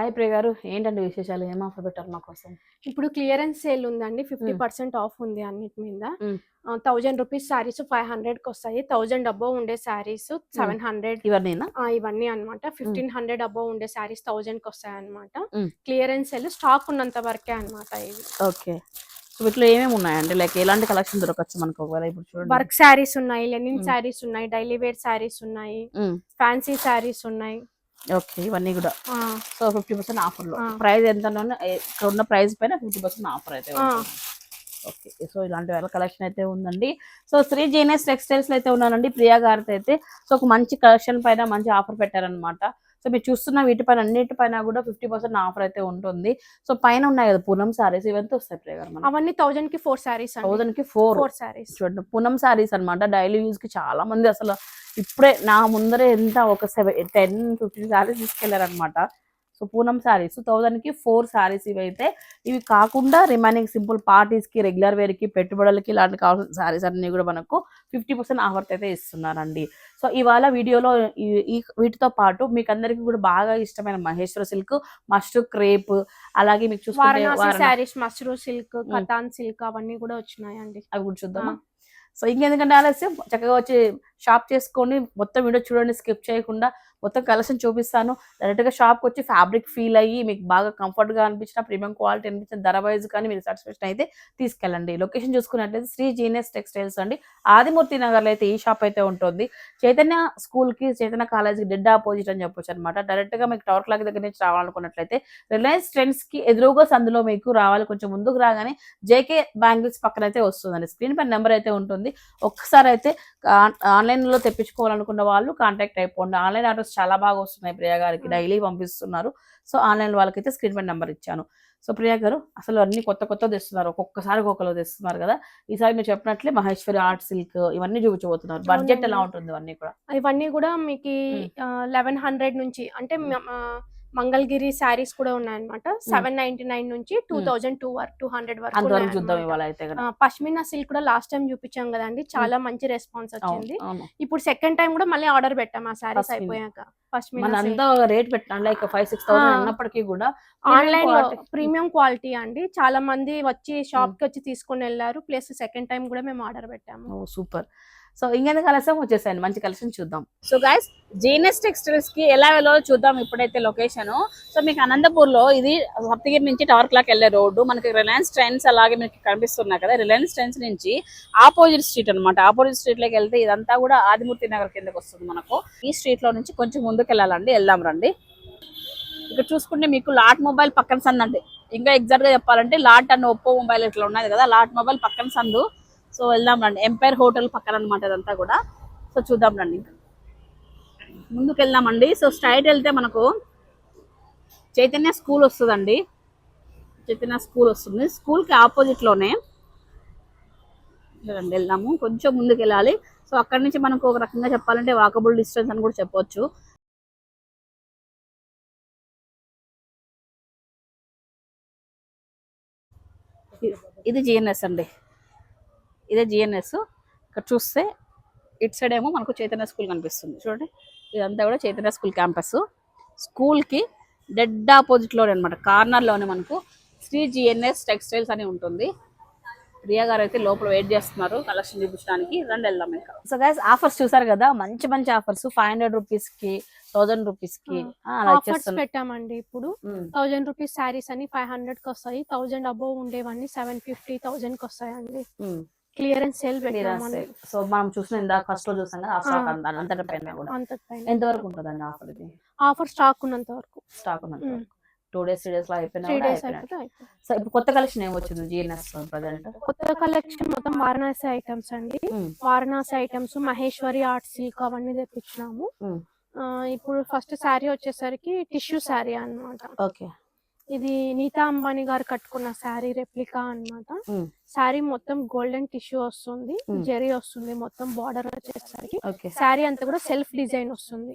Hi ప్రియ గారు ఏంటండి విశేషాలు? ఏం ఆఫర్ పెట్టారు మా కోసం? ఇప్పుడు క్లియరెన్స్ సేల్ ఉందండి. ఫిఫ్టీ. పర్సెంట్ ఆఫ్ ఉంది అన్నిటి మీద. థౌజండ్ రూపీస్ శారీస్ ఫైవ్ హండ్రెడ్కి వస్తాయి. థౌజండ్ అబోవ్ ఉండే శారీస్ సెవెన్ హండ్రెడ్. ఇవన్నీనా? ఇవన్నీ అన్నమాట. ఫిఫ్టీన్ హండ్రెడ్ అబోవ్ ఉండే శారీస్ థౌజండ్కి వస్తాయి అనమాట. క్లియరెన్స్ సేల్ స్టాక్ ఉన్నంత వరకే అన్నమాట ఇవి ఓకే. సో వీటిలో ఏమేమి ఉన్నాయండి? లైక్ ఎలాంటి కలెక్షన్ దొరకచ్చు మనకు ఒకవేళ ఇప్పుడు చూడండి. వర్క్ శారీస్ ఉన్నాయి లెనిన్. శారీస్ ఉన్నాయి డైలీ వేర్ శారీస్ ఉన్నాయి. ఫ్యాన్సీ శారీస్ ఉన్నాయి. ఓకే ఇవన్నీ కూడా. సో ఫిఫ్టీ పర్సెంట్ ఆఫర్లో. ప్రైస్ ఎంత ఇక్కడ ఉన్న ప్రైస్ పైన ఫిఫ్టీ పర్సెంట్ ఆఫర్ అయితే. ఓకే సో ఇలాంటి వేల కలెక్షన్ అయితే ఉందండి. సో శ్రీ జీనియస్ టెక్స్టైల్స్ అయితే ఉన్నానండి ప్రియా గారితో అయితే సో ఒక మంచి కలెక్షన్ పైన మంచి ఆఫర్ పెట్టారనమాట సో మీరు చూస్తున్న వీటిపైన అన్నిటిపైన కూడా ఫిఫ్టీ పర్సెంట్ ఆఫర్ అయితే ఉంటుంది. సో పైన ఉన్నాయి కదా పూనం సారీస్ ఇవంతా వస్తాయి ప్రియ గారు అవన్నీ థౌజండ్కి ఫోర్ శారీస్ అండి. థౌసండ్కి ఫోర్ ఫోర్ శారీస్ చూడండి పూనం సారీస్ అన్నమాట. డైలీ యూజ్కి చాలా మంది అసలు ఇప్పుడే నా ముందరే ఎంత ఒక సెవెన్ టెన్ ఫిఫ్టీన్ సారీస్ తీసుకెళ్ళారనమాట సో పూనం సారీస్ థౌసండ్కి ఫోర్ సారీస్ ఇవి అయితే ఇవి కాకుండా రిమైనింగ్ సింపుల్ పార్టీస్కి రెగ్యులర్ వేర్కి పెట్టుబడులకి ఇలాంటి కావాల్సిన సారీస్ అన్ని కూడా మనకు ఫిఫ్టీ పర్సెంట్ ఆఫర్ అయితే ఇస్తున్నారండి. సో ఇవాళ వీడియోలో ఈ- వీటితో పాటు మీకు అందరికీ కూడా బాగా ఇష్టమైన మహేశ్వర సిల్క్ మస్టు క్రేప్ అలాగే మీకు చూసుకుంటే శారీస్ సిల్క్ కతాన్ సిల్క్ అవన్నీ కూడా వచ్చినాయండి. అవి కూడా చూద్దామా? సో ఇంకెందుకంటే ఆలస్యం చక్కగా వచ్చి షాప్ చేసుకొని మొత్తం వీడియో చూడండి స్కిప్ చేయకుండా మొత్తం కలెక్షన్ చూపిస్తాను. డైరెక్ట్గా షాప్కి వచ్చి ఫ్యాబ్రిక్ ఫీల్ అయ్యి మీకు బాగా కంఫర్ట్గా అనిపించిన ప్రీమియం క్వాలిటీ అనిపించిన ధర వైజ్ కానీ మీరు సాటిస్ఫాక్షన్ అయితే తీసుకెళ్ళండి. లొకేషన్ చూసుకున్నట్లయితే శ్రీ జీనియస్ టెక్స్టైల్స్ అండి. ఆదిమూర్తి నగర్లో అయితే ఈ షాప్ అయితే ఉంటుంది. చైతన్య స్కూల్కి చైతన్య కాలేజ్కి డెడ్ ఆపోజిట్ అని చెప్పొచ్చు అనమాట డైరెక్ట్గా మీకు టవర్ క్లాక్ దగ్గర నుంచి రావాలనుకున్నట్లయితే రిలయన్స్ ట్రెండ్స్కి ఎదురుగా సందులో మీకు రావాలి. కొంచెం ముందుకు రాగానే జేకే బ్యాంగిల్స్ పక్కన అయితే వస్తుందండి. స్క్రీన్ పైన నెంబర్ అయితే ఉంటుంది. ఒక్కసారి అయితే ఆన్లైన్లో తెప్పించుకోవాలనుకున్న వాళ్ళు కాంటాక్ట్ అయిపోండి. ఆన్లైన్ ఆర్డర్స్ చాలా బాగా వస్తున్నాయి ప్రియా గారికి Mm. డైలీ పంపిస్తున్నారు. సో ఆన్లైన్ వాళ్ళకైతే స్క్రీన్ పైన నెంబర్ ఇచ్చాను. సో ప్రియా గారు అసలు అన్ని కొత్త కొత్త తెస్తున్నారు. ఒక్కొక్కసారి ఒక్కొక్కరు తెస్తున్నారు కదా. ఈసారి మీరు చెప్పినట్లే మహేశ్వరి ఆర్ట్ సిల్క్ ఇవన్నీ చూపించబోతున్నారు. బడ్జెట్ ఎలా. ఉంటుంది ఇవన్నీ కూడా? ఇవన్నీ కూడా మీకు లెవెన్ హండ్రెడ్ నుంచి అంటే ఆ, మంగళగిరి శారీస్ కూడా ఉన్నాయన్నమాట. సెవెన్ నైన్టీ నైన్ నుంచి టూ థౌజండ్ టూ వరకు టూ హండ్రెడ్ వరకు చూద్దాం. ఇవాళ అయితే పష్మినా సిల్క్ కూడా లాస్ట్ టైం చూపించాం కదండి. చాలా మంచి రెస్పాన్స్ వచ్చింది. ఇప్పుడు సెకండ్ టైం కూడా మళ్ళీ ఆర్డర్ పెట్టాం ఆ శారీస్. అయిపోయాక. మన పష్మినా అంతా రేట్ పెట్టాను లైక్ ఫైవ్ సిక్స్ థౌసండ్ కూడా ఆన్లైన్లో. ప్రీమియం క్వాలిటీ అండి. చాలా మంది వచ్చి షాప్కి వచ్చి తీసుకొని వెళ్ళారు. ప్లస్ సెకండ్ టైం కూడా మేము ఆర్డర్ పెట్టాము. సూపర్. సో ఇంకెందుకు కలసం వచ్చేసాయండి మంచి కలెక్షన్ చూద్దాం. సో గైస్ జీనస్ టెక్స్టైల్స్కి ఎలా వెళ్ళాలో చూద్దాం ఇప్పుడైతే లొకేషన్ సో మీకు అనంతపూర్లో ఇది సప్తగిరి నుంచి టవర్ క్లాక్ వెళ్ళే రోడ్డు. మనకి రిలయన్స్ ట్రెండ్స్ అలాగే మీకు కనిపిస్తున్నాయి కదా. రిలయన్స్ ట్రెండ్స్ నుంచి ఆపోజిట్ స్ట్రీట్ అనమాట ఆపోజిట్ స్ట్రీట్లోకి వెళ్తే ఇదంతా కూడా ఆదిమూర్తి నగర్ కిందకి వస్తుంది మనకు. ఈ స్ట్రీట్లో నుంచి కొంచెం ముందుకు వెళ్ళాలండి వెళ్దాం రండి. ఇక్కడ చూసుకుంటే మీకు లాట్ మొబైల్ పక్కన సందండి అండి. ఇంకా ఎగ్జాక్ట్గా చెప్పాలంటే లాట్ అండ్ ఒప్పో మొబైల్ ఇట్లా ఉన్నది కదా. లాట్ మొబైల్ పక్కన సందు. సో వెళ్దాం రండి. ఎంపైర్ హోటల్ పక్కన అనమాట ఇదంతా కూడా. సో చూద్దాం రండి. ముందుకు వెళ్దామండి సో స్ట్రైట్ వెళ్తే మనకు చైతన్య స్కూల్ వస్తుందండి. చైతన్య స్కూల్ వస్తుంది. స్కూల్కి ఆపోజిట్లోనే రండి వెళ్దాము. కొంచెం ముందుకు వెళ్ళాలి సో అక్కడి నుంచి మనకు ఒక రకంగా చెప్పాలంటే వాకబుల్ డిస్టెన్స్ అని కూడా చెప్పొచ్చు. ఇది జిఎన్ఎస్ అండి. ఇదే జిఎన్ఎస్ ఇక్కడ చూస్తే ఇటు సైడ్ ఏమో మనకు చైతన్య స్కూల్ కనిపిస్తుంది. చూడండి. ఇదంతా కూడా చైతన్య స్కూల్ క్యాంపస్. స్కూల్కి డెడ్ ఆపోజిట్లోనే అనమాట కార్నర్లోనే మనకు శ్రీ జిఎన్ఎస్ టెక్స్టైల్స్ అని ఉంటుంది. ప్రియా గారు అయితే లోపల వెయిట్ చేస్తున్నారు. కలెక్షన్ చూపించడానికి. రండి వెళ్దాం ఇంకా. సో గైస్ ఆఫర్స్ చూసారు కదా? మంచి మంచి ఆఫర్స్ ఫైవ్ హండ్రెడ్ రూపీస్కి థౌసండ్ రూపీస్కి. ఆఫర్స్ పెట్టామండి ఇప్పుడు. థౌజండ్ రూపీస్ శారీస్ అని ఫైవ్ హండ్రెడ్కి వస్తాయి. థౌజండ్ అబోవ్ ఉండేవన్నీ సెవెన్ ఫిఫ్టీ థౌజండ్కి వస్తాయండి. ఉమ్. Clearance sale sale. సో మనం చూసిన ఇందాక ఫస్ట్లో చూసాం కదా ఆ స్టాక్ అంతటి పైన కూడా. ఎంత వరకు ఉంటుందండి ఆఫర్ ఇది? ఆఫర్ స్టాక్ ఉన్నంత వరకు. స్టాక్ ఉన్నంత ఉమ్. టూ డేస్ త్రీ డేస్లో అయిపోయినా సో ఇప్పుడు కొత్త కలెక్షన్ ఏం వచ్చింది జిఎన్ఎస్ ప్రజెంట్? కొత్త కలెక్షన్ మొత్తం వారణాసి ఐటమ్స్ అండి. Varanasi items Maheshwari art silk అవన్నీ తెప్పించినాము. ఇప్పుడు ఫస్ట్ శారీ వచ్చేసరికి టిష్యూ శారీ అన్నమాట. ఓకే. ఇది నీతా అంబానీ గారు కట్టుకున్న శారీ రెప్లికా అన్నమాట. శారీ మొత్తం గోల్డెన్ టిష్యూ వస్తుంది. జెరీ వస్తుంది మొత్తం బార్డర్ వచ్చేసరికి. శారీ అంతా కూడా సెల్ఫ్ డిజైన్ వస్తుంది.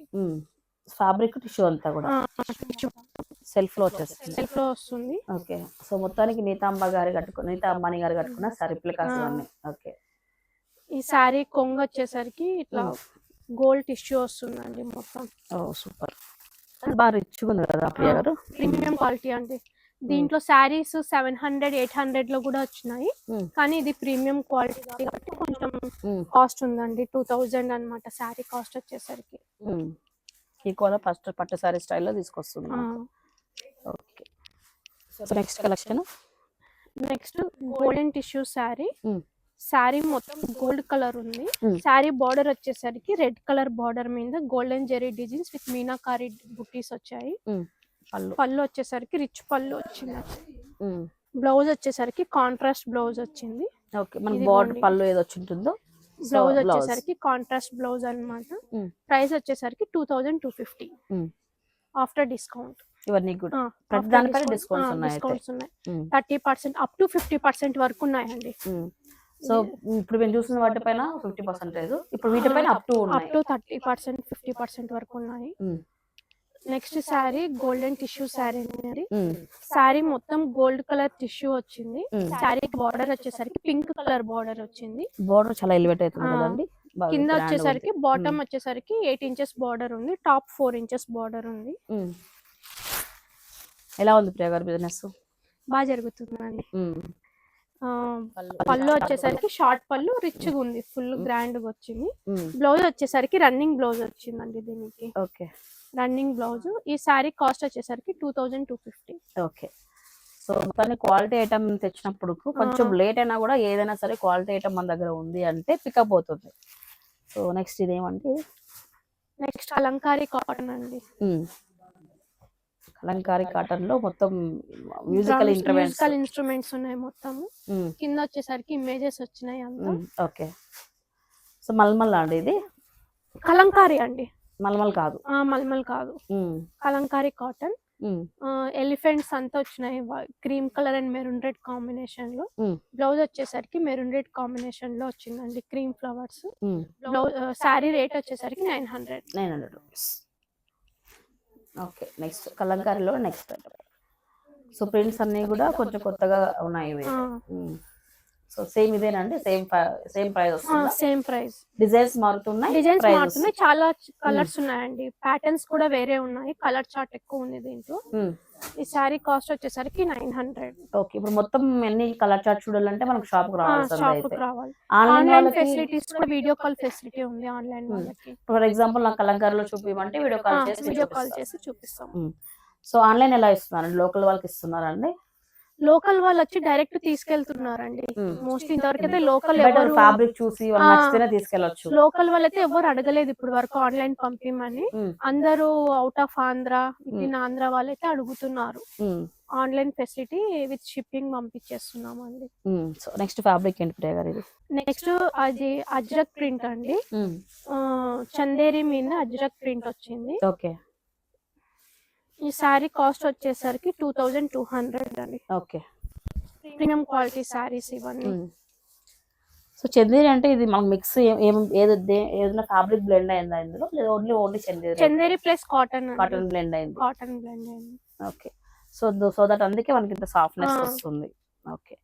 ఫ్యాబ్రిక్ టిష్యూ అంతా కూడా. సెల్ఫ్లో వచ్చేస్తుంది. సెల్ఫ్లో వస్తుంది. ఓకే. సో మొత్తానికి నీతాంబ గారు కట్టుకున్న నీతా అంబానీ గారు కట్టుకున్న సరిప్లికాస్ ఆ. అన్ని ఓకే. ఈ శారీ కొంగు వచ్చేసరికి ఇట్లా గోల్డ్ టిష్యూ వస్తుందండి మొత్తం. Oh super. బాగా రిచ్గా ఉంది కదా ప్రియ గారు? ప్రీమియం క్వాలిటీ అండి. దీంట్లో శారీస్ సెవెన్ హండ్రెడ్ ఎయిట్ హండ్రెడ్లో కూడా వచ్చినాయి. Hmm. కానీ ఇది ప్రీమియం క్వాలిటీ కాబట్టి కొంచెం కాస్ట్ ఉందండి. టూ థౌజండ్ అనమాట శారీ కాస్ట్ వచ్చేసరికి. ఈ కూడా ఫస్ట్ పట్టు సారీ స్టైల్లో తీసుకొస్తుంది okay so next collection next golden tissue sari. Hmm. Sari మొత్తం గోల్డ్ కలర్ ఉంది. శారీ బార్డర్ వచ్చేసరికి రెడ్ కలర్ బార్డర్ మీద golden zari designs with meenakari buttis వచ్చాయి పళ్ళు పళ్ళు వచ్చేసరికి రిచ్ పళ్ళు వచ్చింది. బ్లౌజ్ వచ్చేసరికి కాంట్రాస్ట్ బ్లౌజ్ వచ్చింది ఓకే ఇది బార్డర్. పళ్ళు ఏది బ్లౌజ్. వచ్చేసరికి కాంట్రాస్ట్ బ్లౌజ్ అన్నమాట Hmm. ప్రైస్ వచ్చేసరికి two thousand two fifty. After discount ఇవన్నీ కూడా ప్రతి దానిపైన. డిస్కౌంట్స్ ఉన్నాయి thirty percent up to fifty percent వరకు ఉన్నాయండి. సో ఇప్పుడు మేము చూసిన వాటిపైన ఫిఫ్టీ పర్సెంటేజ్ ఇప్పుడు వీటిపైన up to up to thirty percent fifty percent వరకు ఉన్నాయి. Next sari golden tissue sari అనేది. శారీ మొత్తం గోల్డ్ కలర్ టిష్యూ వచ్చింది. Hmm. శారీ బార్డర్ వచ్చేసరికి పింక్ కలర్ బార్డర్ వచ్చింది. బార్డర్ చాలా ఎలివేట్ అవుతుంది కింద వచ్చేసరికి. బాటమ్ వచ్చేసరికి ఎయిట్ ఇంచెస్ బార్డర్ ఉంది. టాప్ ఫోర్ ఇంచెస్ బార్డర్ ఉంది. ఎలా ఉంది ప్రియ గారి బిజినెస్ బాగా జరుగుతుందండి. ఆ, పళ్ళు వచ్చేసరికి షార్ట్ పళ్ళు రిచ్గా ఉంది. ఫుల్ గ్రాండ్గా వచ్చింది. బ్లౌజ్ వచ్చేసరికి రన్నింగ్ బ్లౌజ్ వచ్చిందండి దీనికి. ఓకే. Running blouse. ఈ శారీ కాస్ట్ వచ్చేసరికి two thousand two fifty. Okay. So మొత్తాన్ని క్వాలిటీ ఐటమ్ తెచ్చినప్పుడు కొంచెం లేట్ అయినా కూడా ఏదైనా సరే క్వాలిటీ ఐటమ్ మన దగ్గర ఉంది అంటే పికప్ అవుతుంది. సో నెక్స్ట్ ఇదేమంటే నెక్స్ట్ అలంకారీ కాటన్ అండి. ఉమ్, కలంకారీ కాటన్లో మొత్తం మ్యూజికల్ మ్యూజికల్ ఇన్స్ట్రుమెంట్స్ ఉన్నాయి మొత్తం కింద వచ్చేసరికి ఇమేజెస్ వచ్చినాయి అంతా. ఓకే. సో మల్మల్ అండి ఇది? కలంకారీ అండి. మల్మల్ కాదు. ఆ, మల్మల్ కాదు. కలంకారీ కాటన్. ఎలిఫెంట్స్ అంతా వచ్చినాయి. Cream colour and maroon red కాంబినేషన్లో. బ్లౌజ్ వచ్చేసరికి మెరూన్ రెడ్ కాంబినేషన్లో వచ్చిందండి. Cream flowers. Blouse sari rate వచ్చేసరికి nine hundred. Nine hundred rupees. Okay next కలంకారీలో next so prints అన్నీ కూడా కొంచెం కొత్తగా ఉన్నాయి ఇవి సో సేమ్ ఇదేనండి సేమ్ సేమ్ ప్రైస్ వస్తుంది? Same price. డిజైన్స్ మారుతున్నాయి డిజైన్స్. మారుతున్నాయి చాలా కలర్స్ ఉన్నాయండి. ప్యాటర్న్స్ కూడా వేరే ఉన్నాయి కలర్ చార్ట్ ఎక్కువ ఉంది దీంట్లో. ఈ శారీ కాస్ట్ వచ్చేసరికి నైన్ హండ్రెడ్. ఓకే ఇప్పుడు మొత్తం ఎన్ని కలర్ చార్ట్ చూడాలంటే మనకు షాప్కు రావాలి. ఆన్లైన్ ఫెసిలిటీస్ కూడా వీడియో కాల్ ఫెసిలిటీ ఉంది ఆన్లైన్ ఫర్ ఎగ్జాంపుల్ నాకు కలంకారీలో చూపించమంటే వీడియో కాల్ చేసి వీడియో కాల్ చేసి చూపిస్తాం సో ఆన్లైన్ ఎలా ఇస్తున్నారండి? లోకల్ వాళ్ళకి ఇస్తున్నారండి లోకల్ వాళ్ళు వచ్చి డైరెక్ట్ తీసుకెళ్తున్నారండి. మోస్ట్లీ ఇంతవరకు అయితే లోకల్ ఎవరు ఫ్యాబ్రిక్ చూసి తీసుకెళ్ళొచ్చు. లోకల్ వాళ్ళైతే ఎవరు అడగలేదు ఇప్పుడు వరకు ఆన్లైన్ పంపిమని. అందరూ out of Andhra with in Andhra వాళ్ళైతే అడుగుతున్నారు. ఆన్లైన్ ఫెసిలిటీ విత్ షిప్పింగ్ పంపించేస్తున్నామండి. ఉమ్. సో నెక్స్ట్ ఫ్యాబ్రిక్ ఏంటి ప్రియ గారు ఇది? నెక్స్ట్ అది అజ్రక్ ప్రింట్ అండి. చందేరి మీద అజ్రక్ ప్రింట్ వచ్చింది. ఓకే. ఈ శారీ కాస్ట్ వచ్చేసరికి టూ థౌజండ్ టూ హండ్రెడ్ అండి. ఓకే. ప్రీమియం క్వాలిటీ శారీస్ ఇవన్నీ. సో చందేరి అంటే ఇది మనకు మిక్స్ ఏం ఏది దే- ఏదైనా ఫ్యాబ్రిక్ బ్లెండ్ అయిందా ఇందులో? లేదా only only Chanderi Chanderi plus cotton cotton blend అయింది. కాటన్ బ్లెండ్ అయింది. ఓకే. సో సో దట్ అందుకే మనకి ఇంత సాఫ్ట్నెస్. వస్తుంది. Okay.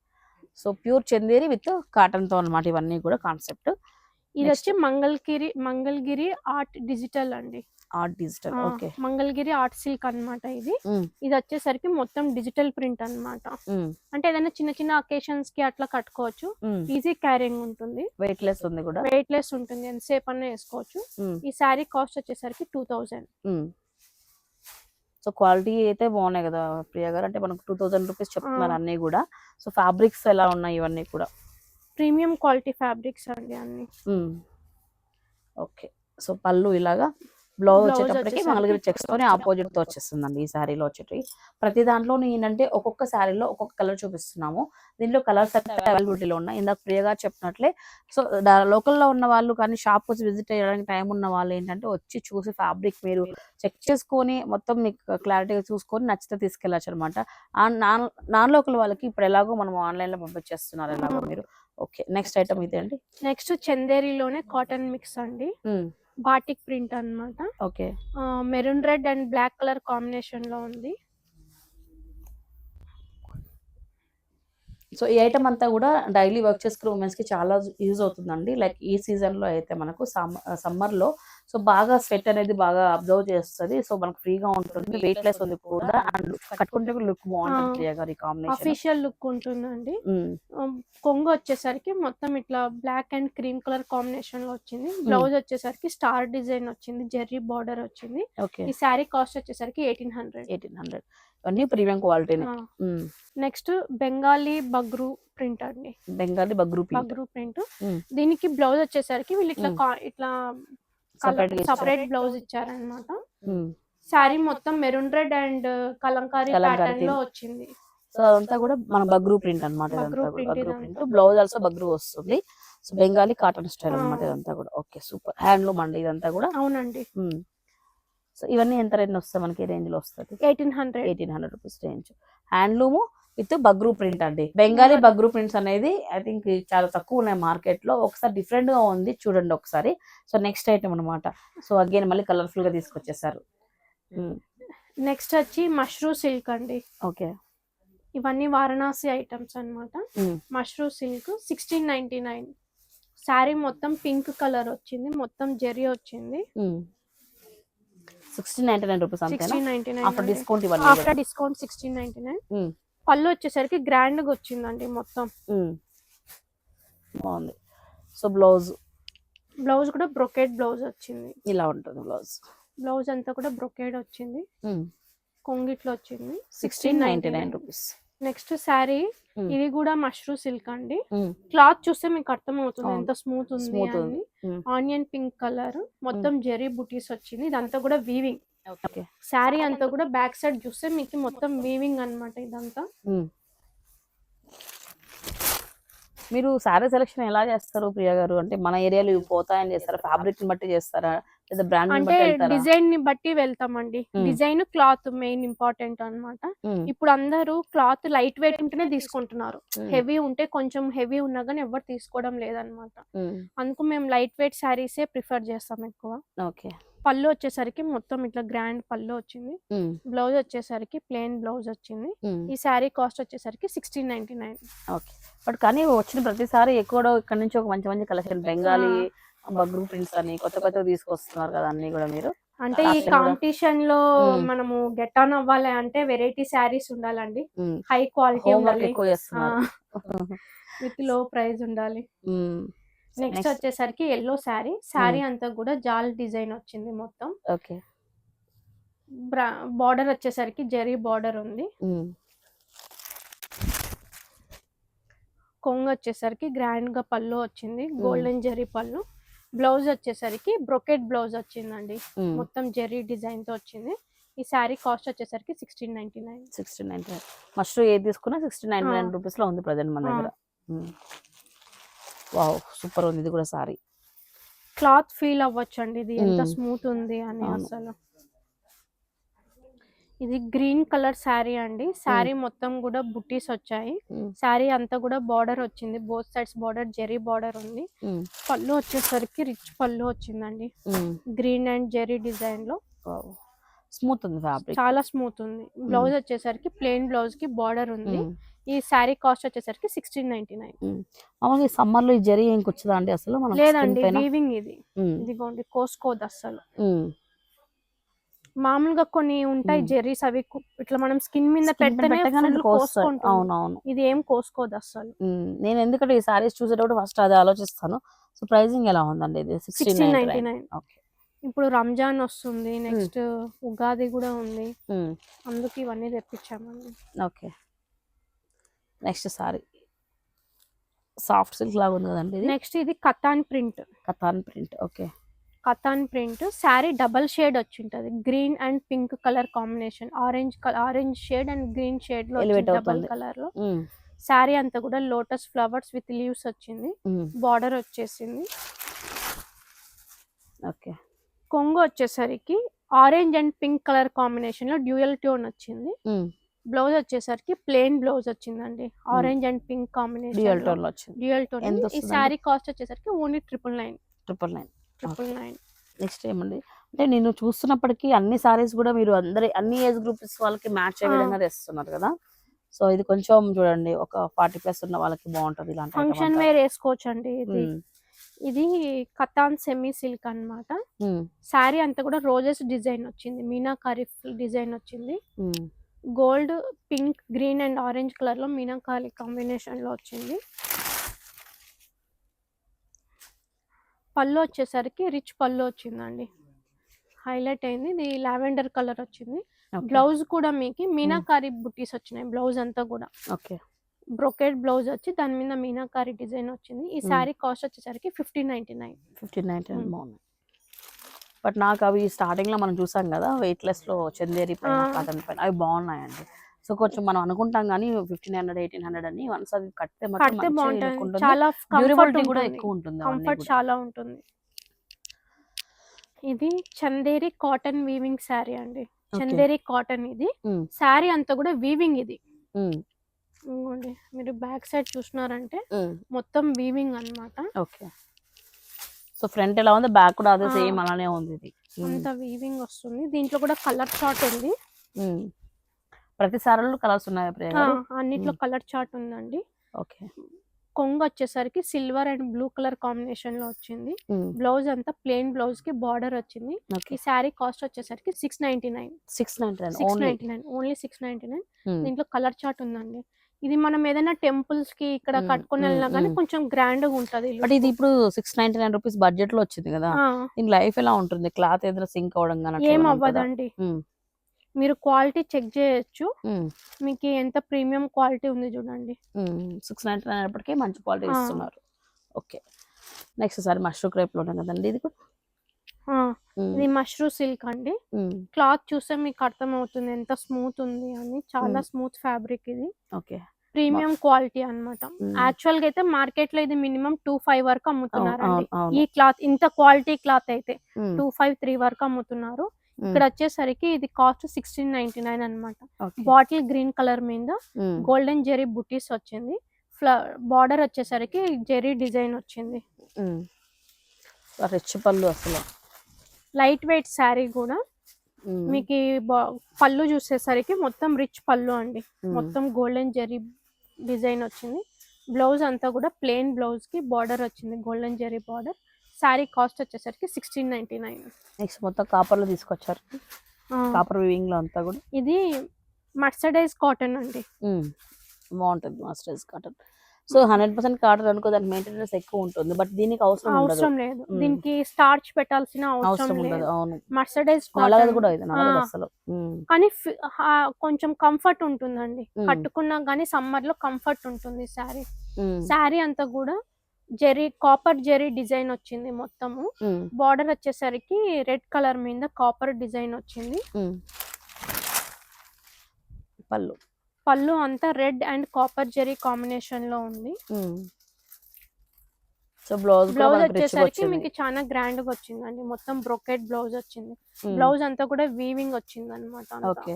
So pure Chanderi with కాటన్తో అన్నమాట ఇవన్నీ కూడా కాన్సెప్ట్ ఇది. వచ్చి మంగళగిరి మంగళగిరి ఆర్ట్ డిజిటల్ అండి. Art digital. Okay. Mangalagiri art silk అన్నమాట ఇది. ఇది వచ్చేసరికి మొత్తం డిజిటల్ ప్రింట్ అన్నమాట. అంటే ఏదైనా చిన్న చిన్న అకేషన్స్కి అట్లా కట్టుకోవచ్చు. ఈజీ క్యారింగ్ ఉంటుంది. వెయిట్ లెస్ ఉంది కూడా. వెయిట్ లెస్ ఉంటుంది. ఎంతసేపు అన్నా వేసుకోవచ్చు. ఈ శారీ కాస్ట్ వచ్చేసరికి టూ థౌజండ్. సో క్వాలిటీ అయితే బాగున్నాయి కదా ప్రియ గారు. అంటే మనకు టూ థౌజండ్ రూపీస్ చెప్తున్నారు అన్నీ కూడా. సో ఫ్యాబ్రిక్స్ ఎలా ఉన్నాయి ఇవన్నీ కూడా? ప్రీమియం క్వాలిటీ ఫ్యాబ్రిక్స్ అండి అన్ని. ఓకే. సో పళ్ళు ఇలాగా బ్లౌజ్ వచ్చేటప్పటికి మంగళగిరి చెక్స్ తోనే ఆపోజిట్తో వచ్చేస్తుందండి ఈ శారీలో వచ్చేటి ప్రతి దాంట్లో ఏంటంటే ఒక్కొక్క శారీలో ఒక్కొక్క కలర్ చూపిస్తున్నాము. దీంట్లో కలర్స్ అవైలబిలిటీలో ఉన్నాయి. ఇందాక ప్రియ గారు చెప్పినట్లే సో లోకల్లో ఉన్న వాళ్ళు కానీ షాప్ వచ్చి విజిట్ చేయడానికి టైం ఉన్న వాళ్ళు ఏంటంటే వచ్చి చూసి ఫ్యాబ్రిక్ మీరు చెక్ చేసుకొని మొత్తం మీకు క్లారిటీగా చూసుకొని నచ్చితే తీసుకెళ్ళచ్చు అనమాట నాన్ నాన్ లోకల్ వాళ్ళకి ఇప్పుడు ఎలాగో మనం ఆన్లైన్లో పంపించేస్తున్నారు ఎలాగో మీరు. ఓకే నెక్స్ట్ ఐటమ్ ఇదే అండి నెక్స్ట్ చందేరిలోనే కాటన్ మిక్స్ అండి. బాటిక్ ప్రింట్ అన్నమాట. Okay. Maroon red and black colour కాంబినేషన్లో ఉంది. సో ఈ ఐటమ్ అంతా కూడా డైలీ వర్క్ చేసుకునే ఉమెన్స్కి చాలా యూజ్ అవుతుందండి. లైక్ ఈ సీజన్లో అయితే మనకు సమ్మర్లో సో బాగా స్వెట్ అనేది బాగా అబ్జర్వ్ చేస్తుంది. సో మనకు ఫ్రీగా ఉంటుంది. వెయిట్ లెస్ ఉంది కూడా. అండ్ కట్టుకుంటే లుక్ బాగుంటుంది అఫీషియల్ లుక్ ఉంటుందండి. కొంగు వచ్చేసరికి మొత్తం ఇట్లా బ్లాక్ అండ్ క్రీమ్ కలర్ కాంబినేషన్లో వచ్చింది బ్లౌజ్ వచ్చేసరికి స్టార్ డిజైన్ వచ్చింది. జెర్రీ బార్డర్ వచ్చింది. ఓకే. ఈ శారీ కాస్ట్ వచ్చేసరికి ఎయిటీన్ హండ్రెడ్. Eighteen hundred. ఇవన్నీ ప్రీమియం క్వాలిటీనే నెక్స్ట్ బెంగాలీ బగ్రు ప్రింట్ అండి. బెంగాలీ బగ్రూ బగ్రు ప్రింట్. దీనికి బ్లౌజ్ వచ్చేసరికి వీళ్ళు ఇట్లా ఇట్లా గా సపరేట్ బ్లౌజ్ ఇచ్చారనమాట శారీ మొత్తం మెరూన్ రెడ్ అండ్ కలంకారీ ప్యాటర్న్లో. వచ్చింది. సో అదంతా కూడా మన బగ్రూ ప్రింట్ అనమాట Bagru. Print blouse also Bagru వస్తుంది. So Bengali cotton style. అనమాట ఇదంతా కూడా. ఓకే సూపర్ హ్యాండ్లూమ్ అండి ఇదంతా కూడా. అవునండి. సో ఇవన్నీ ఎంత రేంజ్ వస్తాయి? మనకి రేంజ్లో వస్తుంది? Eighteen hundred eighteen hundred rupees range. Handloom with Bagru print అండి. బెంగాలీ బగ్రూ ప్రింట్స్ అనేది ఐ థింక్ చాలా తక్కువ ఉన్నాయి మార్కెట్లో ఒకసారి డిఫరెంట్గా ఉంది చూడండి ఒకసారి. సో నెక్స్ట్ ఐటమ్ అన్నమాట. సో అగైన్ మళ్ళీ కలర్ఫుల్గా తీసుకొచ్చేసారు. నెక్స్ట్ వచ్చి మష్రూ సిల్క్ అండి. ఓకే ఇవన్నీ వారణాసి ఐటమ్స్ అన్నమాట. Mashru silk sixteen ninety nine sari మొత్తం పింక్ కలర్ వచ్చింది మొత్తం జెరీ వచ్చింది. Sixteen ninety nine rupees after discount after discount sixteen ninety nine. పళ్ళు వచ్చేసరికి గ్రాండ్గా వచ్చిందండి మొత్తం. బాగుంది. So blouse? బ్లౌజ్ కూడా బ్రొకెట్ బ్లౌజ్ వచ్చింది. ఇలా ఉంటుంది బ్లౌజ్. బ్లౌజ్ అంతా కూడా బ్రొకేడ్ వచ్చింది. కొంగిట్లో వచ్చింది. Sixteen ninety nine rupees next sari. ఇది కూడా మష్రూ సిల్క్ అండి. క్లాత్ చూస్తే మీకు అర్థం అవుతుంది. ఎంత స్మూత్ ఉంది. ఆనియన్ పింక్ కలర్ మొత్తం జెరీ బుటీస్ వచ్చింది. ఇదంతా కూడా వీవింగ్ ఓకే. శారీ అంతా కూడా బ్యాక్ సైడ్ చూస్తే మీకు మొత్తం వీవింగ్ అన్నమాట ఇదంతా. మీరు శారీ సెలెక్షన్ ఎలా చేస్తారు ప్రియా గారు? అంటే మన ఏరియాలో ఇవి పోతాయని చేస్తారా? ఫ్యాబ్రిక్ని బట్టి చేస్తారా? లేదా బ్రాండ్ అంటే డిజైన్ని బట్టి వెళ్తామండి. డిజైన్ క్లాత్ మెయిన్ ఇంపార్టెంట్ అన్నమాట. ఉమ్. ఇప్పుడు అందరూ క్లాత్ లైట్ వెయిట్ ఉంటేనే తీసుకుంటున్నారు. హెవీ ఉంటే కొంచెం హెవీ ఉన్నా కానీ ఎవరు తీసుకోవడం లేదనమాట. అందుకు మేము లైట్ వెయిట్ శారీసే ప్రిఫర్ చేస్తాం ఎక్కువ. ఓకే. పళ్ళు వచ్చేసరికి మొత్తం ఇట్లా గ్రాండ్ పళ్ళు వచ్చింది. బ్లౌజ్ వచ్చేసరికి ప్లెయిన్ బ్లౌజ్ వచ్చింది. ఈ శారీ కాస్ట్ వచ్చేసరికి sixteen ninety nine okay. But కానీ వచ్చిన ప్రతిసారి ఎక్కువ ఇక్కడ నుంచి ఒక మంచి మంచి కలెక్షన్ బెంగాలీ బగ్రూ ప్రింట్స్ అని కొత్త కొత్త తీసుకొస్తున్నారు కదా అన్ని కూడా మీరు. అంటే ఈ. కాంపిటీషన్లో. మనము గెట్ ఆన్ అవ్వాలి అంటే వెరైటీ శారీస్ ఉండాలండి. హై క్వాలిటీ ఉండాలి. ఎక్కువ చేస్తున్నారు. విత్లో ప్రైస్ ఉండాలి. నెక్స్ట్. వచ్చేసరికి ఎల్లో శారీ శారీ అంతా కూడా జాల్ డిజైన్ వచ్చింది మొత్తం. ఓకే. బార్డర్ వచ్చేసరికి జరీ బార్డర్ ఉంది. ఉమ్. కొంగు వచ్చేసరికి గ్రాండ్గా పళ్ళు వచ్చింది. గోల్డెన్ జరీ పళ్ళు. బ్లౌజ్ వచ్చేసరికి బ్రొకెట్ బ్లౌజ్ వచ్చిందండి. ఉమ్. మొత్తం జరీ డిజైన్తో వచ్చింది. ఈ శారీ కాస్ట్ వచ్చేసరికి sixteen ninety nine sixteen ninety nine must ఏది తీసుకున్నా సిక్స్టీన్ నైన్టీ నైన్ ఆ. రూపీస్లో ఉంది ప్రజెంట్ మన. దగ్గర. వావ్ సూపర్ ఉంది ఇది కూడా సారీ. క్లాత్ ఫీల్ అవ్వచ్చు అండి ఇది ఎంత. స్మూత్ ఉంది అని. అసలు. ఇది గ్రీన్ కలర్ శారీ అండి. శారీ మొత్తం కూడా బుట్టీస్ వచ్చాయి. శారీ అంతా కూడా బార్డర్ వచ్చింది. Both sides border zari border ఉంది. పళ్ళు వచ్చేసరికి రిచ్ పళ్ళు వచ్చిందండి. గ్రీన్ అండ్ జెరీ డిజైన్లో. స్మూత్ ఉంది ఫ్యాబ్రిక్. చాలా స్మూత్ ఉంది. బ్లౌజ్ వచ్చేసరికి ప్లెయిన్ బ్లౌజ్కి బార్డర్ ఉంది. ఈ శారీ కాస్ట్ వచ్చేసరికి సిక్స్టీన్ నైన్టీ నైన్ మామూలుగా సమ్మర్లో ఈ జరీ ఏం కూర్చుదా అండి అసలు? మనం లేదండి వీవింగ్ ఇది. ఇదిగోండి కోసుకోదు అస్సలు. ఉమ్. మామూలుగా కొన్ని ఉంటాయి. జెర్రీస్ అవి ఇట్లా మనం స్కిన్ మీద పెడితేనే. అవునవును. ఇది ఏం కోసుకోదు అస్సలు. ఉమ్, నేను ఎందుకంటే ఈ సారీస్ చూసేటప్పుడు ఫస్ట్ అది ఆలోచిస్తాను. సో ప్రైజింగ్ ఎలా ఉందండి ఇది? Sixteen ninety ninety nine nine okay ఇప్పుడు రంజాన్ వస్తుంది నెక్స్ట్ ఉగాది కూడా ఉంది. అందుకు ఇవన్నీ తెప్పించామండి. Okay next sari. Soft silk లాగా ఉంది కదండి ఇది? నెక్స్ట్ ఇది katan print. Katan print okay. Katan print. Sari double shade వచ్చి ఉంటది. Green and pink colour combination. Orange orange shade and green షేడ్లో డబల్. కలర్లో శారీ అంతా కూడా లోటస్ ఫ్లవర్స్ విత్ లీవ్స్ వచ్చింది. బార్డర్ వచ్చేసింది. ఓకే. కొంగు వచ్చేసరికి ఆరెంజ్ అండ్ పింక్ కలర్ కాంబినేషన్లో డ్యూయల్ టోన్ వచ్చింది. బ్లౌజ్ వచ్చేసరికి ప్లెయిన్ బ్లౌజ్ వచ్చిందండి. ఆరెంజ్ అండ్ పింక్ కాంబినేషన్ టోన్లో. వచ్చింది. డ్యూయల్ టోన్ ఈ? శారీ కాస్ట్ వచ్చేసరికి only triple nine. Triple nine. Triple nine. Next ఏమండి? అంటే నేను చూస్తున్నప్పటికీ అన్ని సారీస్ కూడా మీరు అందరి అన్ని ఏజ్ గ్రూప్స్ వాళ్ళకి మ్యాచ్ అయ్యే. విధంగా తెస్తున్నారు కదా? సో ఇది కొంచెం చూడండి ఒక ఫార్టీ ప్లస్ ఉన్న వాళ్ళకి బాగుంటది ఇలాంటి ఫంక్షన్. వేర్ వేసుకోవచ్చు అండి ఇది. ఇది కతాన్ సెమీ సిల్క్ అన్నమాట. శారీ అంతా కూడా రోజెస్ డిజైన్ వచ్చింది. మీనాకారి డిజైన్ వచ్చింది. Gold pink green and orange కలర్లో మీనాకారి కాంబినేషన్లో వచ్చింది. పళ్ళు వచ్చేసరికి రిచ్ పళ్ళు వచ్చిందండి. హైలైట్ అయింది. ఇది లావెండర్ కలర్ వచ్చింది. బ్లౌజ్ కూడా మీకు మీనాకారి బుట్టీస్ వచ్చినాయి. బ్లౌజ్ అంతా కూడా. ఓకే. బ్రొకెట్ బ్లౌజ్ వచ్చి దాని మీద మీనాకారి డిజైన్ వచ్చింది. ఈ. శారీ కాస్ట్ వచ్చేసరికి fifteen ninety nine. Fifteen ninety Mm. బాగున్నాయి బట్ నాకు అవి స్టార్టింగ్లో మనం చూసాం కదా వెయిట్ లెస్లో చందేరి పైన. కాటన్ పైన అవి బాగున్నాయండి. సో కొంచెం మనం అనుకుంటాం కానీ ఫిఫ్టీన్ హండ్రెడ్ ఎయిటీన్ హండ్రెడ్ అని వన్స్ అది కడితే బాగుంటుంది మాత్రం చాలా కంఫర్ట్ డ్యూరబిలిటీ కూడా ఎక్కువ ఉంటుంది కంఫర్ట్. చాలా ఉంటుంది. ఇది చందేరి కాటన్ వీవింగ్ శారీ అండి. చందేరి కాటన్ ఇది. శారీ అంతా కూడా వీవింగ్ ఇది. మీరు బ్యాక్ సైడ్ చూసినారంటే. మొత్తం వీవింగ్ అన్నమాట. ఓకే. సో ఫ్రంట్ ఎలా ఉంది బ్యాక్ కూడా అదే. సేమ్ అలానే ఉంది ఇది. అంత వీవింగ్ వస్తుంది. దీంట్లో కూడా కలర్ చార్ట్ ఉంది. ప్రతి సారీలో కలర్స్ ఉన్నాయి అన్నిట్లో. కలర్ చార్ట్ ఉందండి. ఓకే. కొంగు వచ్చేసరికి సిల్వర్ అండ్ బ్లూ కలర్ కాంబినేషన్లో వచ్చింది. బ్లౌజ్ అంతా ప్లెయిన్ బ్లౌజ్కి బార్డర్ వచ్చింది. ఈ శారీ కాస్ట్ వచ్చేసరికి six ninety nine six ninety nine only six ninety nine దీంట్లో కలర్ చార్ట్ ఉందండి. ఇది మనం ఏదైనా టెంపుల్స్కి ఇక్కడ కట్టుకొని వెళ్ళినా కానీ. కొంచెం గ్రాండ్గా ఉంటది బట్ ఇది ఇప్పుడు సిక్స్ నైన్టీ నైన్ రూపీస్ బడ్జెట్లో వచ్చింది కదా దీని లైఫ్ ఎలా ఉంటుంది క్లాత్ ఏదైనా సింక్ అవడం కానీ ఏం? అవ్వదండి. మీరు క్వాలిటీ చెక్ చేయొచ్చు. మీకు ఎంత ప్రీమియం క్వాలిటీ ఉంది చూడండి సిక్స్ నైన్టీ నైన్ అయినప్పటికీ మంచి క్వాలిటీ. ఇస్తున్నారు ఓకే నెక్స్ట్ సారి మష్రూమ్ క్రేప్లో కదండి ఇది కూడా. ఇది మష్రూ సిల్క్ అండి. క్లాత్ చూస్తే మీకు అర్థం అవుతుంది ఎంత స్మూత్ ఉంది అని చాలా. స్మూత్ ఫ్యాబ్రిక్ ఇది ఓకే ప్రీమియం క్వాలిటీ అన్నమాట మ్మ్. యాక్చువల్గా అయితే మార్కెట్లో ఇది మినిమం టూ ఫైవ్ వరకు అవును ఈ క్లాత్ ఇంత క్వాలిటీ క్లాత్ అయితే. టూ ఫైవ్ త్రీ వరకు అమ్ముతున్నారు మ్మ్. ఇక్కడ వచ్చేసరికి ఇది కాస్ట్ సిక్స్టీన్ నైన్టీ నైన్ అనమాట. బాటిల్ గ్రీన్ కలర్ మీద. గోల్డెన్ జెరీ బుటీస్ వచ్చింది బార్డర్ వచ్చేసరికి జెరీ డిజైన్ వచ్చింది. రిచ్ పళ్ళు అసలు లైట్ వెయిట్ శారీ కూడా. మీకు పళ్ళు చూసేసరికి మొత్తం రిచ్ పళ్ళు అండి. మొత్తం గోల్డెన్ జెరీ డిజైన్ వచ్చింది. బ్లౌజ్ అంతా కూడా ప్లెయిన్ బ్లౌజ్కి బార్డర్ వచ్చింది. Golden zari border. Sari cost వచ్చేసరికి సిక్స్టీన్ నైన్టీ నైన్. నెక్స్ట్ మొత్తం కాపర్లో తీసుకొచ్చారు కాపర్ వివింగ్లో అంతా కూడా. ఇది మర్సడైజ్ కాటన్ అండి. బాగుంటుంది masters cotton. So hundred percent cotton అనుకో దానికి మెయింటెనెన్స్ ఎక్కువ ఉంటుంది బట్ దీనికి అవసరం అవసరం లేదు. దీనికి స్టార్చ్ పెట్టాల్సిన అవసరం ఉండదు లేదు అవును మర్సడైజ్ కూడా ఇది. అసలు. కానీ కొంచెం కంఫర్ట్ ఉంటుందండి. కట్టుకున్నా కానీ సమ్మర్లో కంఫర్ట్ ఉంటుంది శారీ. శారీ అంతా కూడా జెరీ కాపర్ జెరీ డిజైన్ వచ్చింది మొత్తము. బార్డర్ వచ్చేసరికి రెడ్ కలర్ మీద కాపర్ డిజైన్ వచ్చింది. పళ్ళు పళ్ళు అంతా రెడ్ అండ్ కాపర్ జెరీ కాంబినేషన్లో ఉంది. సో బ్లౌజ్ బ్లౌజ్ వచ్చేసరికి మీకు చాలా గ్రాండ్గా వచ్చిందండి. మొత్తం బ్రొకెట్ బ్లౌజ్ వచ్చింది. బ్లౌజ్ అంతా కూడా వీవింగ్ వచ్చింది అనమాట ఓకే.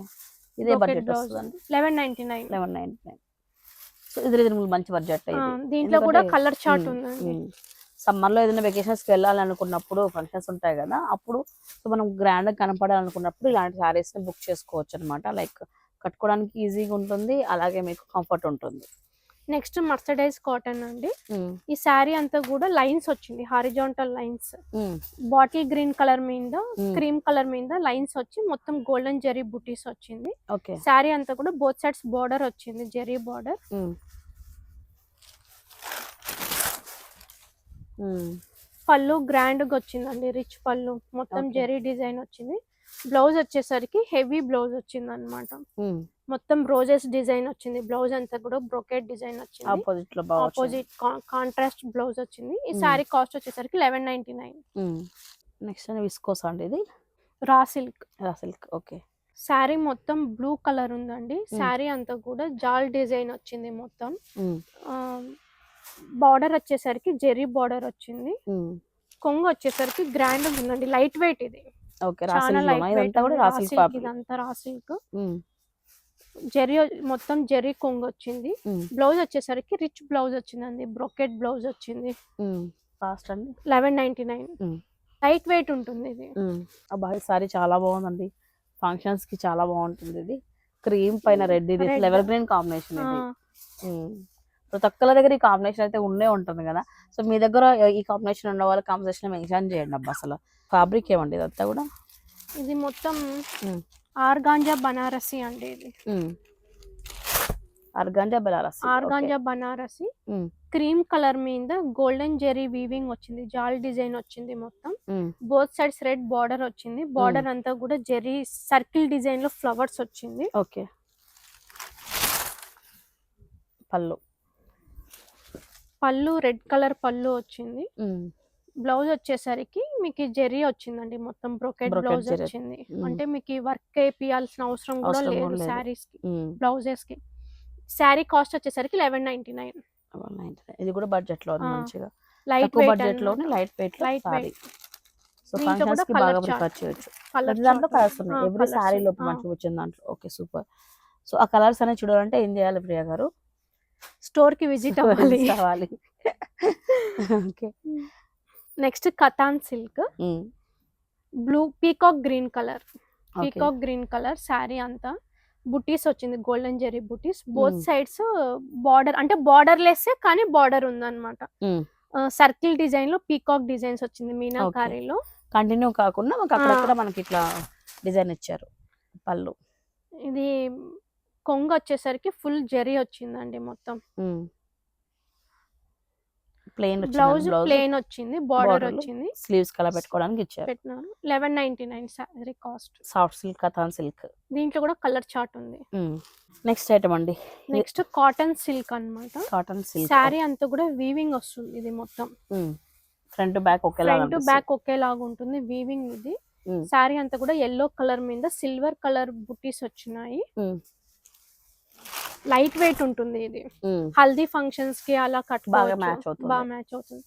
ఇదే బడ్జెట్ వస్తుంది eleven ninety nine eleven ninety nine so ఇది రీజనబుల్ మంచి బడ్జెట్ దీంట్లో కూడా కలర్ చార్ట్ ఉందండి. సమ్మర్లో ఏదైనా వెకేషన్స్కి వెళ్ళాలనుకున్నప్పుడు ఫంక్షన్స్ ఉంటాయి కదా అప్పుడు సో మనం గ్రాండ్గా కనపడాలనుకున్నప్పుడు ఇలాంటి సారీస్ని బుక్ చేసుకోవచ్చు అనమాట లైక్ కట్టుకోవడానికి ఈజీగా ఉంటుంది అలాగే మీకు కంఫర్ట్ ఉంటుంది. నెక్స్ట్ మర్సడైజ్ కాటన్ అండి. ఈ శారీ అంతా కూడా లైన్స్ వచ్చింది horizontal lines. Bottle green colour మీద క్రీమ్ కలర్ మీద లైన్స్ వచ్చి మొత్తం గోల్డెన్ జెరీ బుటీస్ వచ్చింది. ఓకే. శారీ అంతా కూడా బోత్ సైడ్స్ బార్డర్ వచ్చింది జెరీ బార్డర్. పళ్ళు గ్రాండ్గా వచ్చిందండి రిచ్ పళ్ళు. మొత్తం. జెరీ డిజైన్ వచ్చింది. బ్లౌజ్ వచ్చేసరికి హెవీ బ్లౌజ్ వచ్చింది అనమాట మొత్తం రోజెస్ డిజైన్ వచ్చింది. బ్లౌజ్ అంతా కూడా బ్రొకెట్ డిజైన్ వచ్చింది. ఆపోజిట్లో ఆపోజిట్ కాంట్రాస్ట్ బ్లౌజ్ వచ్చింది. ఈ. శారీ కాస్ట్ వచ్చేసరికి eleven ninety nine next viscose అండి ఇది? Raw silk. Raw silk okay. Sari మొత్తం బ్లూ కలర్ ఉందండి. శారీ అంతా కూడా జాల్ డిజైన్ వచ్చింది మొత్తం. బార్డర్ వచ్చేసరికి జెరీ బార్డర్ వచ్చింది. కొంగు వచ్చేసరికి గ్రాండ్ ఉందండి. లైట్ వెయిట్ ఇది. ఓకే ఇదంతా కూడా రా సిల్క్ ఫ్యాబ్రిక్ ఇదంతా జెరీ మొత్తం జెరీ కొంగు వచ్చింది. బ్లౌజ్ వచ్చేసరికి రిచ్ బ్లౌజ్ వచ్చిందండి బ్రొకెట్ బ్లౌజ్ వచ్చింది. కాస్ట్ అండి. Eleven ninety nine. Light weight ఉంటుంది ఇది. అబ్బాయి సారీ చాలా బాగుందండి. ఫంక్షన్స్కి చాలా బాగుంటుంది ఇది. క్రీమ్ పైన రెడ్ ఇది. లెవెల్ గ్రీన్ కాంబినేషన్ ఇది. ప్రతి ఒక్కరి దగ్గర ఈ కాంబినేషన్ అయితే ఉండే ఉంటుంది కదా. సో మీ దగ్గర ఈ కాంబినేషన్ ఉన్న వాళ్ళ కాంబినేషన్ మెన్షన్ చేయండి అబ్బా అసలు. ఫ్యాబ్రిక్ ఏమండి ఇదంతా కూడా? ఇది మొత్తం. ఆర్గాంజా బనారసి అండి ఇది. Organza Banaras. Organza Banarasi. Cream colour మీద గోల్డెన్ జెరీ వీవింగ్ వచ్చింది. జాల్ డిజైన్ వచ్చింది మొత్తం. బోత్ సైడ్స్ రెడ్ బార్డర్ వచ్చింది. బార్డర్ అంతా కూడా జెరీ సర్కిల్ డిజైన్లో ఫ్లవర్స్ వచ్చింది. ఓకే. పళ్ళు. పళ్ళు రెడ్ కలర్ పళ్ళు వచ్చింది. బ్లౌజ్ వచ్చేసరికి మీకు జెరీ వచ్చిందండి మొత్తం బ్రోకెట్ బ్లౌజ్. వచ్చింది. అంటే మీకు వర్క్ వేపియాల్సిన అవసరం కూడా లేదు. శారీస్కి. బ్లౌజెస్కి శారీ కాస్ట్ వచ్చేసరికి లెవెన్ నైన్టీ నైన్ 199. ఇది కూడా బడ్జెట్లో మంచిగా లైట్ వెయిట్ బడ్జెట్లోనే లైట్ వెయిట్లో సారీ weight. సో ఫంక్షన్స్కి బాగా. ప్రిఫర్ చేయొచ్చు దాంట్లో కలర్స్ ఉన్నాయి ఎవ్రీ సారీ లోపు మంచిగా వచ్చిన దాంట్లో ఓకే సూపర్ సో ఆ కలర్స్ అనేవి చూడాలంటే ఏం చేయాలి ప్రియా గారు స్టోర్కి విజిట్ అవ్వాలి. కావాలి okay. Next katan silk. Blue peacock green colour. Peacock green colour sari అంతా. బుటీస్ వచ్చింది golden zari butis. Both. Sides border అంటే బార్డర్ లెస్ కానీ బార్డర్ ఉందన్నమాట. సర్కిల్ డిజైన్లో పీకాక్ డిజైన్స్ వచ్చింది మీనాకారిలో. కంటిన్యూ కాకుండా మనకి అక్కడక్కడ మనకి ఇట్లా డిజైన్ ఇచ్చారు పళ్ళు. ఇది కొంగు వచ్చేసరికి ఫుల్ జెరీ వచ్చిందండి మొత్తం. ప్లెయిన్ బ్లౌజ్ ప్లేన్ వచ్చింది బార్డర్ వచ్చింది. స్లీవ్స్ కలా పెట్టుకోవడానికి ఇచ్చారు. పెట్టినారు. Eleven ninety nine sari cost. Soft silk katan silk. దీంట్లో కూడా కలర్ చార్ట్ ఉంది. నెక్స్ట్ ఐటమ్ అండి. నెక్స్ట్ కాటన్ సిల్క్ అన్నమాట. Cotton silk. శారీ అంతా కూడా వీవింగ్ వస్తుంది ఇది మొత్తం. ఫ్రంట్ బ్యాక్ ఒకేలా ఫ్రంట్ బ్యాక్ ఒకేలాగా ఉంటుంది వీవింగ్ ఇది. శారీ అంతా కూడా ఎల్లో కలర్ మీద సిల్వర్ కలర్ బుటీస్ వచ్చినాయి. లైట్ వెయిట్ ఉంటుంది ఇది. హల్దీ ఫంక్షన్స్కి అలా బాగా కట్టుకోవచ్చు match అవుతుంది. బాగా మ్యాచ్ అవుతుంది.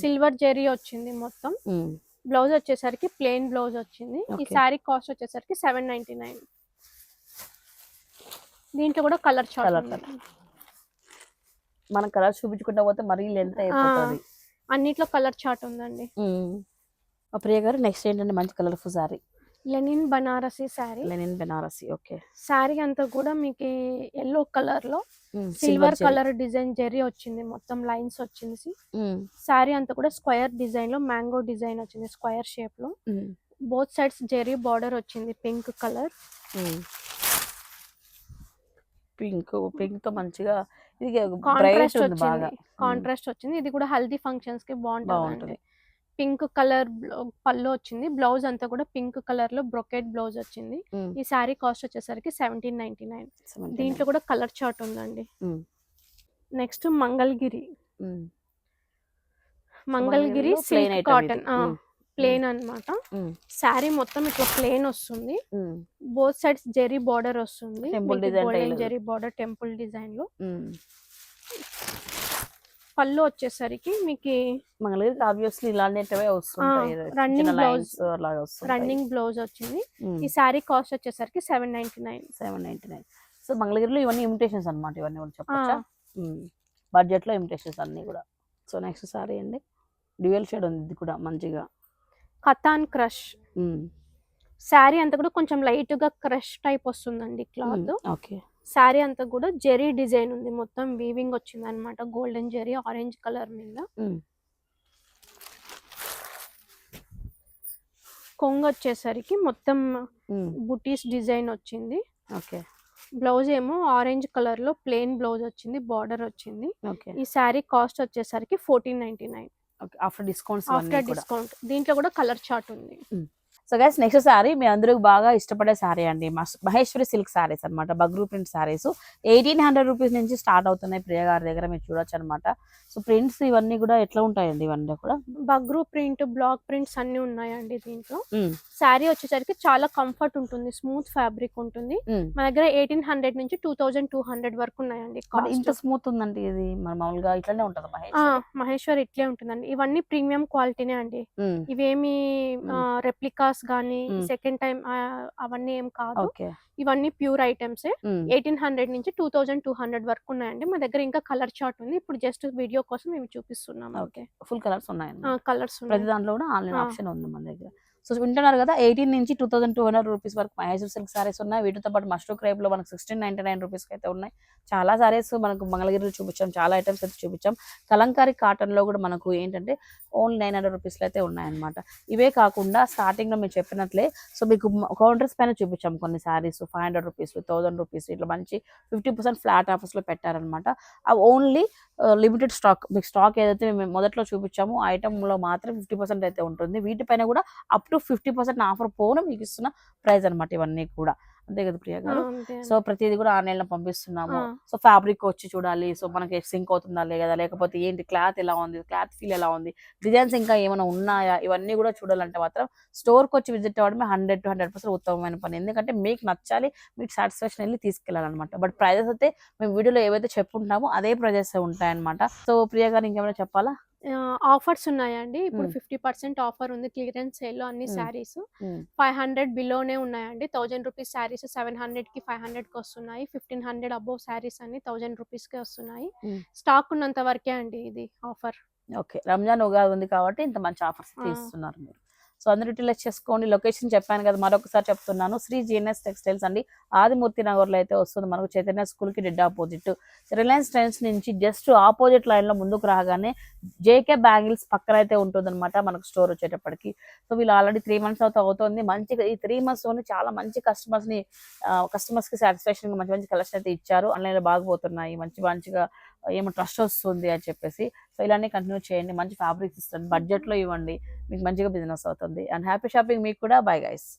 సిల్వర్ జెరీ వచ్చింది మొత్తం. బ్లౌజ్ వచ్చేసరికి ప్లెయిన్ బ్లౌజ్ వచ్చింది. ఈ. శారీ కాస్ట్ వచ్చేసరికి సెవెన్ నైన్టీ నైన్ దీంట్లో కూడా కలర్ చార్ట్ మన కలర్ చూపించుకుంటా పోతే మరీ లెంత్ అయిపోతుంది. అన్నిట్లో కలర్ చార్ట్ ఉందండి. ప్రియ గారు నెక్స్ట్ ఏంటంటే మంచి colourful sari linen Banarasi sari. Linen Banarasi. Okay. Sari అంతా కూడా మీకు ఎల్లో కలర్లో సిల్వర్ కలర్ డిజైన్ జెరీ వచ్చింది. మొత్తం లైన్స్ వచ్చింది. శారీ అంతా కూడా స్క్వేర్ డిజైన్లో మ్యాంగో డిజైన్ వచ్చింది స్క్వేర్ షేప్లో బోత్ సైడ్స్ జెరీ బార్డర్ వచ్చింది పింక్ కలర్. పింక్ పింక్తో మంచిగా ఇది కాంట్రాస్ట్ వచ్చింది. కాంట్రాస్ట్ వచ్చింది. ఇది కూడా హల్దీ ఫంక్షన్స్కి బాగుంటుంది. పింక్ కలర్ పళ్ళు వచ్చింది. బ్లౌజ్ అంతా కూడా పింక్ కలర్లో బ్రొకెట్ బ్లౌజ్ వచ్చింది. ఈ శారీ కాస్ట్ వచ్చేసరికి సెవెంటీన్ నైన్టీ నైన్. దీంట్లో కూడా కలర్ చార్ట్ ఉందండి. Next Mangalagiri. Mangalagiri silk cotton. Plain అన్నమాట. శారీ మొత్తం ఇట్లా ప్లేన్ వస్తుంది. బోత్ సైడ్స్ జెరీ బార్డర్ వస్తుంది. జెరీ బార్డర్ టెంపుల్ డిజైన్లో పళ్ళు వచ్చేసరికి మీకు మంగళగిరికి ఆబ్వియస్లీ ఇలాంటివే వస్తుంటాయి. లైన్స్ అలాగా వస్తాయి రన్నింగ్ బ్లౌజ్ వచ్చింది. ఈ శారీ కాస్ట్ వచ్చేసరికి seven ninety nine seven ninety nine so మంగళగిరిలో ఇవన్నీ ఇమిటేషన్స్ అన్నమాట ఇవన్నీ కూడా చెప్పచ్చా? బడ్జెట్లో ఇమిటేషన్స్ అన్ని కూడా. సో నెక్స్ట్ సారీ అండి. డ్యూయల్ షేడ్ ఉంది ఇది కూడా మంచిగా. కతాన్ క్రష్ శారీ అంతా కూడా కొంచెం లైట్గా క్రష్ టైప్ వస్తుందండి క్లాత్ ఓకే శారీ అంతా కూడా జెరీ డిజైన్ ఉంది. మొత్తం వీవింగ్ వచ్చింది అనమాట గోల్డెన్ జెరీ ఆరెంజ్ కలర్ మీద కొంగు వచ్చేసరికి మొత్తం బుటీస్ డిజైన్ వచ్చింది. ఓకే. బ్లౌజ్ ఏమో ఆరెంజ్ కలర్లో ప్లెయిన్ బ్లౌజ్ వచ్చింది బార్డర్ వచ్చింది. ఓకే. ఈ శారీ కాస్ట్ వచ్చేసరికి fourteen ninety nine after discounts after discount దీంట్లో కూడా కలర్ చార్ట్ ఉంది. సో గైస్ నెక్స్ట్ సారీ మీ అందరూ బాగా ఇష్టపడే సారీ అండి. మహేశ్వరి సిల్క్ సారీస్ అన్నమాట Bagru print saris eighteen hundred rupees నుంచి స్టార్ట్ అవుతున్నాయి ప్రియ గారి దగ్గర మీరు చూడొచ్చు అనమాట సో ప్రింట్స్ ఇవన్నీ కూడా ఎట్లా ఉంటాయండి? ఇవన్నీ కూడా? బగ్రూ ప్రింట్ బ్లాక్ ప్రింట్స్ అన్ని ఉన్నాయండి దీంట్లో. శారీ వచ్చేసరికి చాలా కంఫర్ట్ ఉంటుంది స్మూత్ ఫ్యాబ్రిక్ ఉంటుంది. మన దగ్గర ఎయిటీన్ హండ్రెడ్ నుంచి టూ థౌజండ్ టూ హండ్రెడ్ వరకు ఉన్నాయండి ఇంత స్మూత్ ఉందండి ఇది? మన మామూలుగా ఇట్లానే ఉంటది మహేశ్వరి? ఇట్లే ఉంటుందండి. ఇవన్నీ ప్రీమియం క్వాలిటీనే అండి. ఉమ్, ఇవేమి రెప్లికాస్ కానీ. సెకండ్ టైం అవన్నీ ఏం కాదు. ఇవన్నీ ప్యూర్ ఐటమ్స్. ఎయిటీన్ హండ్రెడ్ నుంచి టూ థౌజండ్ టూ హండ్రెడ్ వరకు ఉన్నాయండి. మా దగ్గర ఇంకా కలర్ చార్ట్ ఉంది. ఇప్పుడు జస్ట్ వీడియో కోసం మేము చూపిస్తున్నాం ఓకే. ఫుల్ కలర్స్ ఉన్నాయండి కలర్స్ ప్రతి దాంట్లో కూడా ఆన్లైన్. ఆప్షన్ ఉంది మన దగ్గర. సో వింటున్నారు కదా ఎయిటీన్ నుంచి two thousand two hundred rupees వరకు మైసూర్ సిల్క్ సారీస్ ఉన్నాయి. వీటితో పాటు మస్టూ క్రేప్లో మనకు సిక్స్టీన్ నైన్టీ నైన్ రూపీస్కి అయితే ఉన్నాయి. చాలా సారీస్ మనకు మంగళగిరిలో చూపించాం చాలా ఐటమ్స్ అయితే చూపించాం. కలంకారీ కాటన్లో కూడా మనకు ఏంటంటే ఓన్లీ నైన్ హండ్రెడ్ రూపీస్లో అయితే ఉన్నాయన్నమాట. ఇవే కాకుండా స్టార్టింగ్లో మేము చెప్పినట్లే సో మీకు కౌంటర్స్ పైన చూపించాం కొన్ని saris five hundred rupees thousand rupees ఇట్లా మంచి ఫిఫ్టీ పర్సెంట్ ఫ్లాట్ ఆఫర్స్లో పెట్టారనమాట అవి ఓన్లీ లిమిటెడ్ స్టాక్ మీకు స్టాక్ ఏదైతే మేము మొదట్లో చూపించామో ఆ మాత్రం ఫిఫ్టీ పర్సెంట్ అయితే ఉంటుంది. వీటిపైన కూడా up to fifty percent offer పోను మీకు ఇస్తున్న ప్రైస్ అనమాట ఇవన్నీ కూడా. అంతే కదా ప్రియా గారు? సో ప్రతిదీ కూడా ఆన్లైన్లో పంపిస్తున్నాము. సో ఫ్యాబ్రిక్ వచ్చి చూడాలి. సో మనకి సింక్ అవుతుందా లేదా? లేకపోతే ఏంటి? క్లాత్ ఎలా ఉంది? క్లాత్ ఫీల్ ఎలా ఉంది? డిజైన్స్ ఇంకా ఏమైనా ఉన్నాయా? ఇవన్నీ కూడా చూడాలంటే మాత్రం స్టోర్కి వచ్చి విజిట్ అవ్వడమే హండ్రెడ్ టు హండ్రెడ్ పర్సెంట్ ఉత్తమమైన పని. ఎందుకంటే మీకు నచ్చాలి మీకు సాటిస్ఫాక్షన్ వెళ్ళి తీసుకెళ్ళాలన్నమాట. బట్ ప్రైజెస్ అయితే మేము వీడియోలో ఏవైతే చెప్పుంటామో అదే ప్రైజెస్ ఉంటాయన్నమాట. సో ప్రియ గారు ఇంకేమైనా చెప్పాలా? ఆఫర్స్ ఉన్నాయండి ఇప్పుడు. ఫిఫ్టీ పర్సెంట్ ఆఫర్ ఉంది క్లియరెన్స్ సేల్లో అన్ని. శారీస్. ఫైవ్ హండ్రెడ్ బిలోనే ఉన్నాయండి థౌజండ్ రూపీస్ శారీస్ సెవెన్ హండ్రెడ్కి ఫైవ్ హండ్రెడ్కి వస్తున్నాయి ఫిఫ్టీన్ హండ్రెడ్ అబోవ్ శారీస్ అన్ని థౌజండ్ రూపీస్కి వస్తున్నాయి. స్టాక్ ఉన్నంత వరకే అండి ఇది ఆఫర్ ఓకే రంజాన్ ఉగాది ఉంది కాబట్టి ఇంత మంచి ఆఫర్స్. తీస్తున్నారు మీరు సో అందరూ యూటిలైజ్ చేసుకోండి. లొకేషన్ చెప్పాను కదా మరొకసారి చెప్తున్నాను. శ్రీ జిఎన్ఎస్ టెక్స్టైల్స్ అండి. ఆదిమూర్తి నగర్లో అయితే వస్తుంది మనకు చైతన్య స్కూల్కి డెడ్ ఆపోజిట్. రిలయన్స్ ట్రెండ్స్ నుంచి జస్ట్ ఆపోజిట్ లైన్లో ముందుకు రాగానే జేకే బ్యాంగిల్స్ పక్కన అయితే ఉంటుందన్నమాట మనకు స్టోర్ వచ్చేటప్పటికి. సో వీళ్ళు ఆల్రెడీ త్రీ మంత్స్ అవుతా అవుతుంది. మంచిగా ఈ త్రీ మంత్స్లోనే చాలా మంచి కస్టమర్స్ని కస్టమర్స్కి సాటిస్ఫాక్షన్గా మంచి మంచి కలెక్షన్ అయితే ఇచ్చారు. ఆన్లైన్ బాగా బాగుపోతున్నాయి మంచి మంచిగా ఏమో ట్రస్ట్ వస్తుంది అని చెప్పేసి. సో ఇలానే కంటిన్యూ చేయండి. మంచి ఫ్యాబ్రిక్స్ ఇస్తాను. బడ్జెట్లో ఇవ్వండి. మీకు మంచిగా బిజినెస్ అవుతుంది. అండ్ హ్యాపీ షాపింగ్ మీకు కూడా. Bye guys